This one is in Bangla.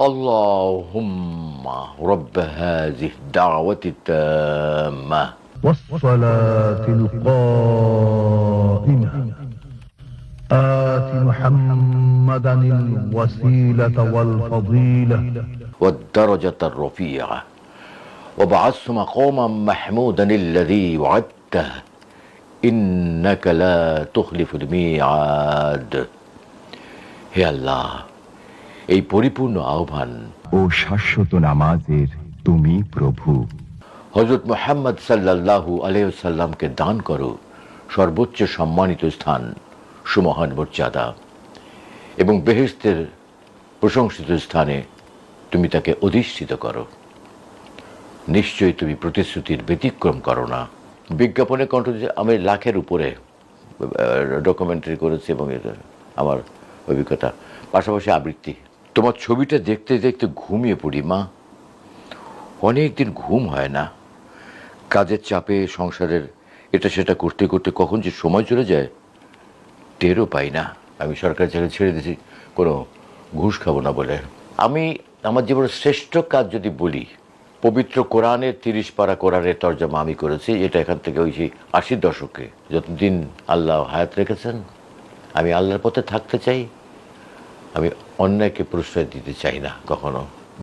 اللهم رب هذه الدعوة التامة. والصلاة القائمة. آت محمدا الوسيلة والفضيلة. والدرجة الرفيعة. وبعثت مقاما محمودا الذي وعدته. إنك لا تخلف الميعاد. يا الله. এই পরিপূর্ণ আহ্বান। ও শাশ্বত নামাজের তুমি প্রভু। হজরত মোহাম্মদ সাল্লাল্লাহু আলহ্লামকে দান করো সর্বোচ্চ সম্মানিত স্থান সুমহান মর্যাদা। এবং বেহেস্তের প্রশংসিত স্থানে তুমি তাকে অধিষ্ঠিত করো। নিশ্চয়ই তুমি প্রতিশ্রুতির ব্যতিক্রম করো না। বিজ্ঞাপনে কণ্ঠ দিয়ে আমি লাখের উপরে ডকুমেন্টারি করেছি এবং এটা আমার অভিজ্ঞতা পাশাপাশি আবৃত্তি। তোমার ছবিটা দেখতে দেখতে ঘুমিয়ে পড়ি, মা। অনেক দিন ঘুম হয় না। কাজের চাপে, সংসারের এটা সেটা করতে করতে কখন যে সময় চলে যায়, টেরও পাই না। আমি সরকারি চাকরি ছেড়ে দিয়েছি, কোনো ঘুষ খাব না বলে। আমি আমার জীবনের শ্রেষ্ঠ কাজ যদি বলি, পবিত্র কোরআনের তিরিশ পারা কোরআনের তর্জমা আমি করেছি, এটা এখান থেকে ওই সেই আশির দশকে। যতদিন আল্লাহ হায়াত রেখেছেন, আমি আল্লাহর পথে থাকতে চাই। আমি অন্যায়কে প্রশ্রয় দিতে চাই না কখনো।